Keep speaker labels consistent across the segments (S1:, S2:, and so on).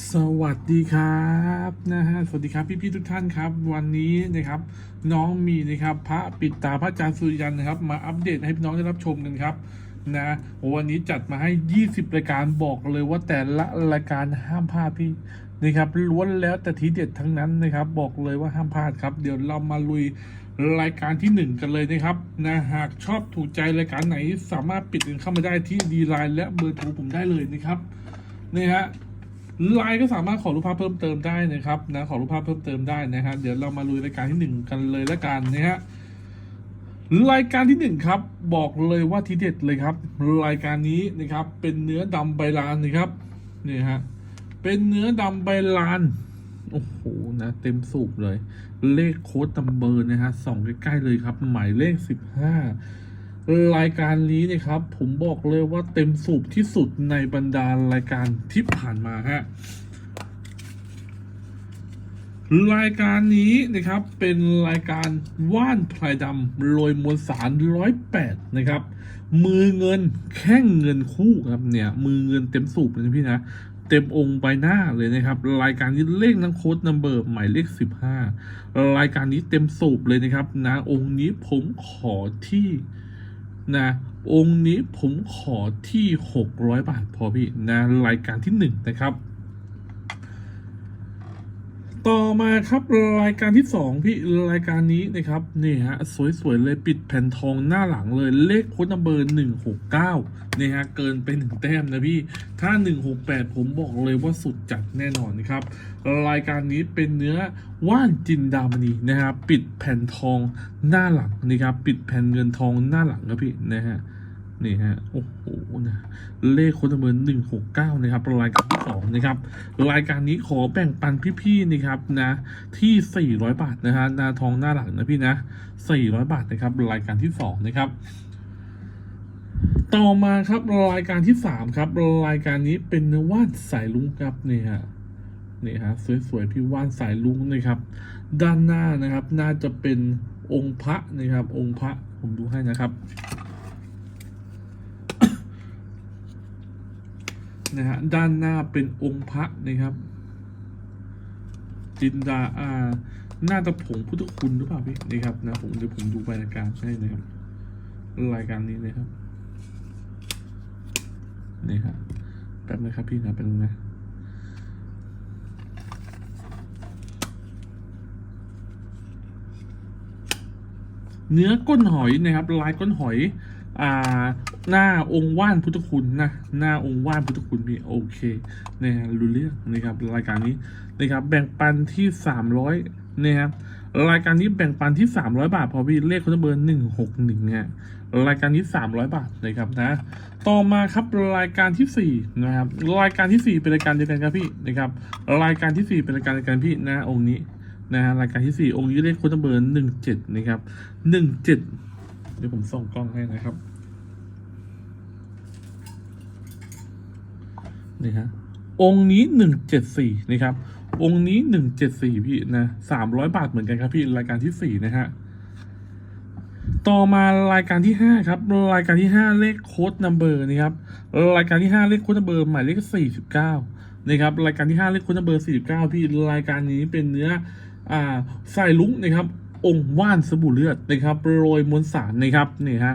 S1: สวัสดีครับนะฮะสวัสดีครับพี่ๆทุกท่านครับ วันนี้นะครับน้องมีนะครับพระปิดตาพระอาจารย์สุริยันนะครับ มาอัปเดตให้พี่น้องได้รับชมกันครับนะวันนี้จัดมาให้ 20 รายการบอกเลยว่าแต่ละรายการห้ามพลาดพี่นะครับล้วนแล้วแต่ทีเด็ดทั้งนั้นนะครับ บอกเลยว่าห้ามพลาดครับ เดี๋ยวเรามาลุยรายการที่หนึ่งกันเลยนะครับนะหากชอบถูกใจรายการไหนสามารถปิดเงินเข้ามาได้ที่ดีไลน์และเบอร์โทรผมได้เลยนะครับนี่ฮะ ไลน์ก็สามารถขอรูปภาพเพิ่มเติมได้นะครับนะขอรูปภาพเพิ่มเติมได้นะฮะเดี๋ยวเรามาลุยรายการที่หนึ่งกันเลยละกันนะฮะรายการที่หนึ่งครับ บอกเลยว่าทีเด็ดเลยครับ รายการนี้นะครับเป็นเนื้อดำใบลานนะครับนี่ฮะเป็นเนื้อดำใบลานโอ้โหนะเต็มสูบเลย เลขโค้ดตัมเบอร์นะฮะส่องใกล้ๆเลยครับ หมายเลขสิบห้า รายการนี้นะครับ ผมบอกเลยว่าเต็มสูบที่สุดในบรรดารายการที่ผ่านมาฮะรายการนี้นะครับเป็นรายการว่านพลายดำโรยมวลสารร้อยแปดนะครับ มือเงินแข้งเงินคู่ครับเนี่ย มือเงินเต็มสูบเลยพี่นะเต็มองค์ใบหน้าเลยนะครับ รายการนี้เลขนังโค้ดนัมเบอร์หมายเลขสิบห้ารายการนี้เต็มสูบเลยนะครับนะองค์นี้ผมขอที่ นะ องค์นี้ผมขอที่ 600 บาทพอพี่นะรายการที่หนึ่งนะครับ ต่อมาครับรายการที่สองพี่รายการนี้นะครับนี่ฮะสวยๆเลยปิดแผ่นทองหน้าหลังเลยเลขโค้ดนัมเบอร์หนึ่งหกเก้านี่ฮะเกินไปหนึ่งแต้มนะพี่ถ้าหนึ่งหกแปดผมบอกเลยว่าสุดจัดแน่นอนนะครับ รายการนี้เป็นเนื้อว่านจินดามณีนะครับปิดแผ่นทองหน้าหลังนะครับปิดแผ่นเงินทองหน้าหลังครับพี่นะฮะ นี่ฮะโอ้โหนะเลขค้ดนัมเบอร์หนึ่งหกเก้านะครับรายการที่สองนะครับรายการนี้ขอแบ่งปันพี่ๆนะครับนะที่400บาทนะฮะนาทองหน้าหลังนะพี่นะ400บาทนะครับรายการที่2นะครับต่อมาครับรายการที่3ครับรายการนี้เป็นว่านสายลุงครับนี่ฮะนี่ฮะสวยๆพี่ว่านสายลุงนะครับ ด้านหน้านะครับ น่าจะเป็นองค์พระนะครับ องค์พระผมดูให้นะครับ นะฮะด้านหน้าเป็นองค์พระนะครับจินดาอาหน้าตะผงพุทธคุณหรือเปล่าพี่นะครับนะผมเดี๋ยวผมดูรายการให้นะครับรายการนี้นะครับนี่ครับแป๊บนะครับพี่นะเป็นงนะเนื้อก้นหอยนะครับลายก้นหอยอ่า หน้าองค์ว่านพุทธคุณนะหน้าองค์ว่านพุทธคุณพี่โอเคนะฮะรู้เรื่องนะครับรายการนี้นะครับแบ่งปันที่สามร้อยนะครับรายการนี้แบ่งปันที่สามร้อยบาท พอพี่เลขคนเบอร์หนึ่งหกหนึ่งเนี่ยรายการนี้สามร้อยบาทนะครับนะ ต่อมาครับรายการที่สี่นะครับรายการที่สี่เป็นรายการเดียวกันครับพี่นะครับ รายการที่สี่เป็นรายการเดียวกันพี่นะองค์นี้นะฮะรายการที่สี่องค์นี้เลขค้ดเบอร์หนึ่งเจ็ดนะครับหนึ่งเจ็ดเดี๋ยวผมส่องกล้องให้นะครับ นี่ฮะองค์นี้หนึ่งเจ็ดสี่นะครับ องค์นี้หนึ่งเจ็ดสี่พี่นะสามร้อยบาทเหมือนกันครับพี่รายการที่สี่นะฮะต่อมารายการที่ห้าครับ รายการที่ห้าเลขโค้ดนัมเบอร์นะครับรายการที่ห้าเลขโค้ดนัมเบอร์หมายเลขสี่สิบเก้านะครับรายการที่ห้าเลขโค้ดนัมเบอร์สี่สิบเก้าพี่รายการนี้เป็นเนื้ออ่าใส่ลุงนะครับ องค์ว่านสบู่เลือดนะครับโรยมวลสารนะครับนี่ฮะ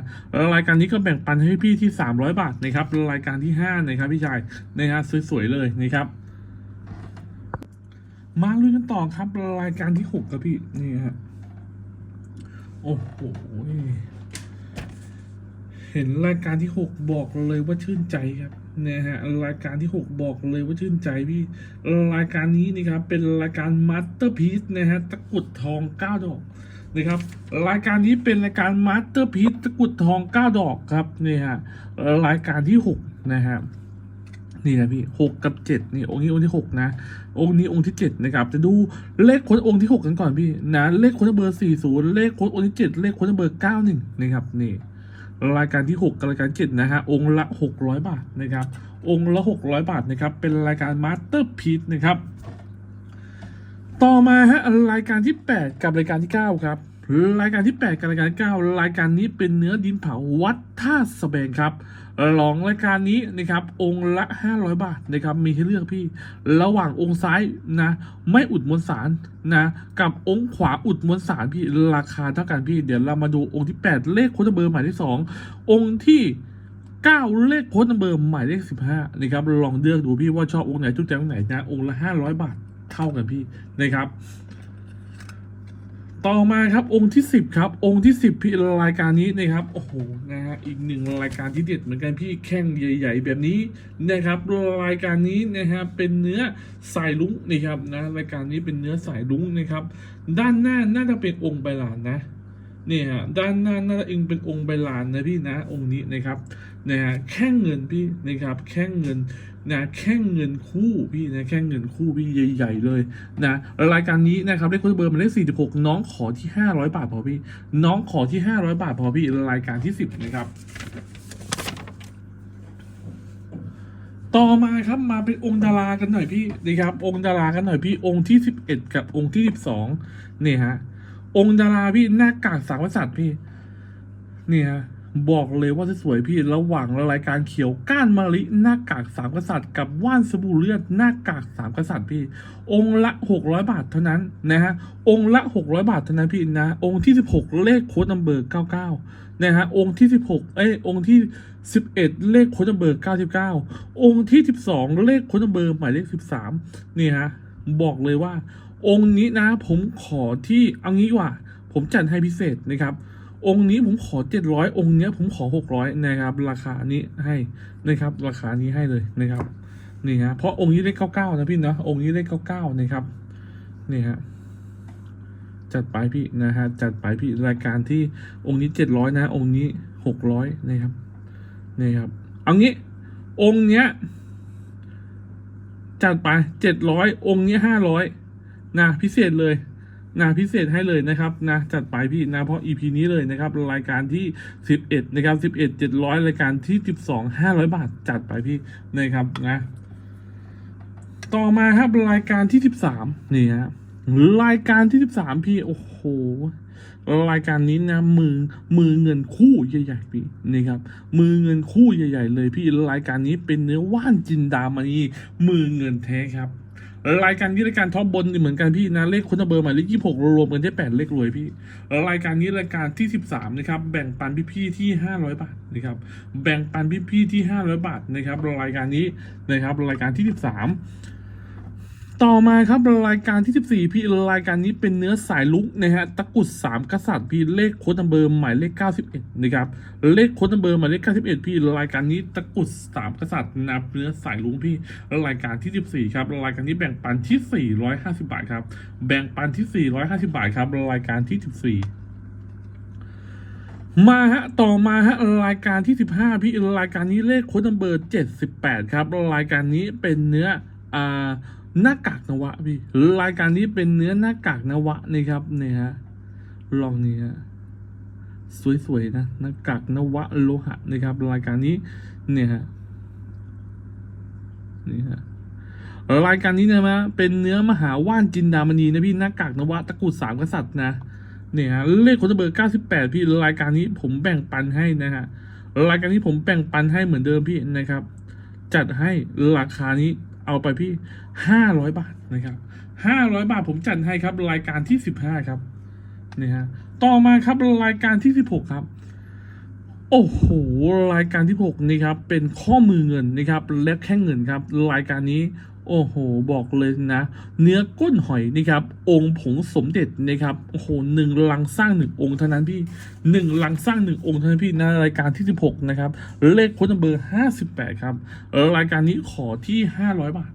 S1: รายการนี้ก็แบ่งปันให้พี่ที่ 300 บาทนะครับรายการที่ 5 นะครับพี่ชายนะฮะสวยๆเลยนะครับมาลุยกันต่อครับรายการที่ 6 ครับพี่นี่ฮะโอ้โห ห็นรายการที่ 6 บอกเลยว่าชื่นใจครับนะฮะรายการที่ 6 บอกเลยว่าชื่นใจพี่รายการนี้นะครับเป็นรายการมาสเตอร์พีซนะฮะตะกุดทองเก้าดอกนะครับรายการนี้เป็นรายการมาสเตอร์พีซตะกุดทองเก้าดอกครับนี่ฮะรายการที่หกนะฮะนี่นะพี่หกกับเจ็ดนี่องค์นี้องค์ที่หกนะ องค์นี้องค์ที่เจ็ดนะครับ จะดูเลขค้ดองค์ที่หกกันก่อนพี่นะเลขค้ดเบอร์สี่ศูนย์เลขค้ดองค์ที่เจ็ดเลขค้ดเบอร์เก้าหนึ่งนะครับนี่ รายการที่ 6กับรายการ7นะฮะองค์ละ 600 บาทนะครับ องค์ละ 600 บาทนะครับ เป็นรายการมาสเตอร์พีซนะครับ ต่อมาฮะรายการที่ 8 กับรายการที่ 9 ครับ รายการที่ 8 กับรายการ 9 รายการนี้เป็นเนื้อดินเผาวัดท่าสะแบงครับลองรายการนี้นะครับองค์ละ 500 บาทนะครับมีให้เลือกพี่ ระหว่างองค์ซ้ายนะไม่อุดมวลสารนะกับองค์ขวาอุดมวลสารพี่ราคาเท่ากันพี่ เดี๋ยวเรามาดูองค์ที่ 8 เลขโค้ดเบอร์หมายที่ 2 องค์ที่ 9 เลขโค้ดเบอร์หมายเลข 15นะครับลองเลือกดูพี่ว่าชอบองค์ไหนจุดใจองไหนนะองค์ละ 500 บาทเท่ากันพี่นะครับ ต่อมาครับองค์ที่ 10 ครับ องค์ที่ 10พี่รายการนี้นะครับโอ้โหนะฮะอีกหนึ่งรายการที่เด็ดเหมือนกันพี่แข้งใหญ่ ๆ แบบนี้นะครับรายการนี้นะฮะเป็นเนื้อสายลุ้งนะครับนะรายการนี้เป็นเนื้อสายลุ้งนะครับ ด้านหน้าน่าจะเป็นองค์ใบลานนะ นี่ยฮะด้านหน้าน่าเองเป็นองค์ใบลานนะพี่นะองค์นี้นะครับนะฮะแข้งเงินพี่นะครับแข้งเงินนะแข้งเงินคู่พี่นะแข้งเงินคู่พี่ใหญ่ๆเลยนะรายการนี้นะครับเลขโค้ดเบอร์มาเลข46 น้องขอที่ 500 บาทพอพี่ น้องขอที่ 500 บาทพอพี่รายการที่ 10 นะครับต่อมาครับมาเป็นองค์ดารากันหน่อยพี่นะครับ องค์ดารากันหน่อยพี่องค์ที่ 11 กับองค์ที่ 12เนี่ยฮะ องค์ดาราพี่หน้ากากสามกษัตริย์พี่ เนี่ยบอกเลยว่าสวยพี่ระหว่างรายการเขียวก้านมะลิหน้ากากสามกษัตริย์กับว่านสบู่เลือดหน้ากากสามกษัตริย์พี่ องค์ละหกร้อยบาทเท่านั้นนะฮะองค์ละหกร้อยบาทเท่านั้นพี่นะ องค์ที่สิบหกเลขโค้ดนัมเบอร์เก้าเก้านะฮะองค์ที่สิบหกเอ้ยองค์ที่สิบเอ็ดเลขโค้ดนัมเบอร์เก้าสิบเก้าองค์ที่สิบสองเลขโค้ดนัมเบอร์หมายเลขสิบสามนี่ฮะบอกเลยว่า องค์นี้นะผมขอที่เอางี้ว่า ผมจัดให้พิเศษนะครับ องค์นี้ผมขอเจ็ดร้อยองค์เนี้ยผมขอหกร้อยนะครับ ราคานี้ให้นะครับ ราคานี้ให้เลยนะครับนี่ฮะเพราะองค์นี้เลขเก้าเก้านะพี่เนาะองค์นี้เลขเก้าเก้านะครับนี่ฮะจัดไปพี่นะฮะจัดไปพี่รายการที่องค์นี้เจ็ดร้อยนะ องค์นี้หกร้อยนะครับนี่ครับเอางี้องค์เนี้ยจัดไปเจ็ดร้อยองค์นี้ห้าร้อย นะพิเศษเลยนะพิเศษให้เลยนะครับนะจัดไปพี่นะเพราะ EP นี้เลยนะครับรายการที่ 11นะครับ11 700 รายการที่ 12 500 บาทจัดไปพี่นะครับนะต่อมาครับรายการที่ 13นี่ฮะรายการที่ 13 พี่โอ้โหรายการนี้นะมือมือเงินคู่ใหญ่ๆพี่นี่ครับ มือเงินคู่ใหญ่ ๆ เลยพี่รายการนี้เป็นเนื้อว่านจินดามณีมือเงินแท้ครับ รายการนี้รายการท็อปบนเหมือนกันพี่นะเลขคุณเบอร์หมายเลขยี่หกรวมกันได้แปดเลขรวยพี่รายการนี้รายการที่สิบสามนะครับแบ่งปันพี่ๆที่ห้าร้อยบาทนะครับแบ่งปันพี่ๆที่ห้าร้อยบาทนะครับรายการนี้นะครับรายการที่สิบสาม ต่อมาครับรายการที่สิบสี่พี่รายการนี้เป็นเนื้อสายลุกนะฮะตะกุดสามกษัตริย์พี่เลขโค้ดเบอร์หมายเลขเก้าสิบเอ็ดนะครับเลขโค้ดเบอร์หมายเลขเก้าสิบเอ็ดพี่รายการนี้ตะกุดสามกษัตริย์นับเนื้อสายลุงพี่รายการที่ 14 ครับรายการนี้แบ่งปันที่ 450 บาทครับแบ่งปันที่ 450 บาทครับรายการที่ 14มาฮะต่อมาฮะรายการที่ 15 พี่รายการนี้เลขโค้ดนัมเบอร์78 ครับ รายการนี้เป็นเนื้ออ่า หน้ากากนวะพี่รายการนี้เป็นเนื้อหน้ากากนวะนี่ครับเนี่ยฮะลองนี่ฮะสวยๆนะหน้ากากนวะโลหะนะครับ รายการนี้เนี่ยฮะนี่ฮะรายการนี้นะมะเป็นเนื้อมหาว่านจินดามณีนะพี่หน้ากากนวะตะกุดสามกษัตริย์นะเนี่ยฮะเลขโคตเบอร์เก้าสิบแปดพี่รายการนี้ผมแบ่งปันให้นะฮะรายการนี้ผมแบ่งปันให้เหมือนเดิมพี่นะครับ จัดให้ราคานี้ เอาไปพี่ห้าร้อยบาทนะครับห้าร้อยบาทผมจัดให้ครับ รายการที่สิบห้าครับนี่ฮะต่อมาครับรายการที่สิบหกครับ โอ้โหรายการที่หกนี่ครับเป็นข้อมือเงินนะครับและแค่เงินครับ รายการนี้ โอ้โหบอกเลยนะ เนื้อก้นหอยนี่ครับ องค์ผงสมเด็จนะครับโอ้โหหนึ่งลังสร้างหนึ่งองค์เท่านั้นพี่หนึ่งลังสร้างหนึ่งองค์เท่านั้นพี่ในรายการที่ 16 นะครับ เลขค้ดเบอร์ 58 ครับ รายการนี้ขอที่ 500 บาท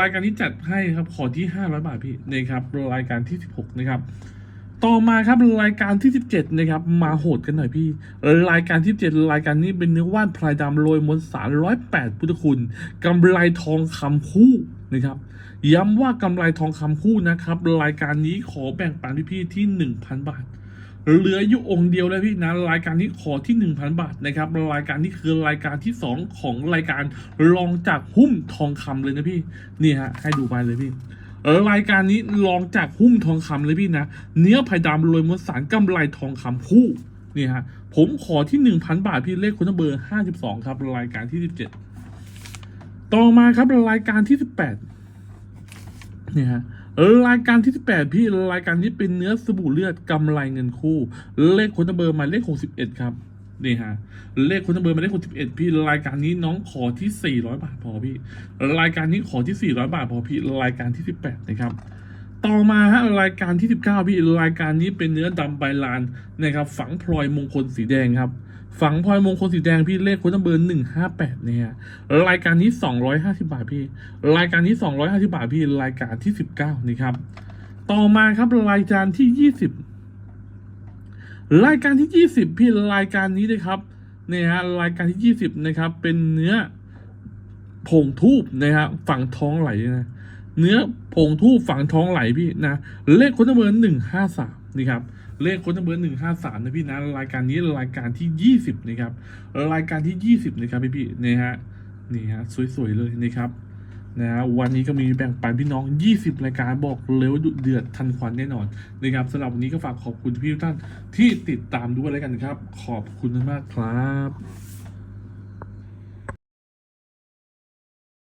S1: รายการนี้จัดให้ครับขอที่ 500 บาทพี่นะครับรายการที่ 16 นะครับ ต่อมาครับรายการที่ 17 นะครับ มาโหดกันหน่อยพี่ รายการที่7รายการนี้เป็นเนื้อว่านพลายดำโรยมวลสาร108พุทธคุณกำไรทองคำคู่นะครับ ย้ำว่ากำไรทองคำคู่นะครับ รายการนี้ขอแบ่งปันพี่ๆที่ 1,000 บาทเหลืออยู่องค์เดียวแล้วพี่นะรายการนี้ขอที่ 1,000 บาทนะครับรายการนี้คือรายการที่ 2 ของรายการรองจากหุ้มทองคำเลยนะพี่นี่ฮะให้ดูไปเลยพี่ เออรายการนี้ลองจากหุ้มทองคำเลยพี่นะ เนื้อไผ่ดำโรยมวลสารกำไรทองคำคู่นี่ฮะผมขอที่หนึ่งพันบาทพี่เลขคุณเบอร์ห้าสิบสองครับ รายการที่สิบเจ็ดต่อมาครับรายการที่สิบแปดนี่ฮะเออรายการที่สิบแปดพี่รายการนี้เป็นเนื้อสบู่เลือดกำไรเงินคู่ เลขคุณเบอร์มาเลขหกสิบเอ็ดครับ นี่ฮะ เลขคุณเบอร์มายเลขหกสิบเอ็ดพี่ รายการนี้น้องขอที่สี่ร้อยบาทพอพี่ รายการนี้ขอที่สี่ร้อยบาทพอพี่ รายการที่สิบแปดนะครับต่อมาฮะรายการที่สิบเก้าพี่รายการนี้เป็นเนื้อดำใบลานนะครับฝังพลอยมงคลสีแดงครับ ฝังพลอยมงคลสีแดงพี่เลขคุณเบอร์หนึ่งห้าแปดเนี่ยรายการนี้สองร้อยห้าสิบาทพี่ รายการนี้สองร้อยห้าสิบาทพี่รายการที่สิบเก้านี่ครับ ต่อมาครับรายการที่ยี่สิบ รายการที่ยี่สิบพี่รายการนี้เลยครับเนี่ยฮะรายการที่ยี่สิบนะครับ เป็นเนื้อผงทูบนะครับฝั่งท้องไหลนะเนื้อผงทูบฝังท้องไหลพี่นะเลขคนเบอร์หนึ่งห้าสามนี่ครับเลขคนเบอร์หนึ่งห้าสามนะพี่นะรายการนี้รายการที่ยี่สิบนะครับรายการที่ยี่สิบนะครับพี่พี่นี่ฮะนี่ฮะสวยๆเลยนะครับ นะฮะวันนี้ก็มีแบ่งปันพี่น้อง 20 รายการบอกเลยว่าดุเดือดทันควันแน่นอนนะครับสำหรับวันนี้ก็ฝากขอบคุณพี่ทุกท่านที่ติดตามด้วยแล้วกันครับ ขอบคุณมากครับ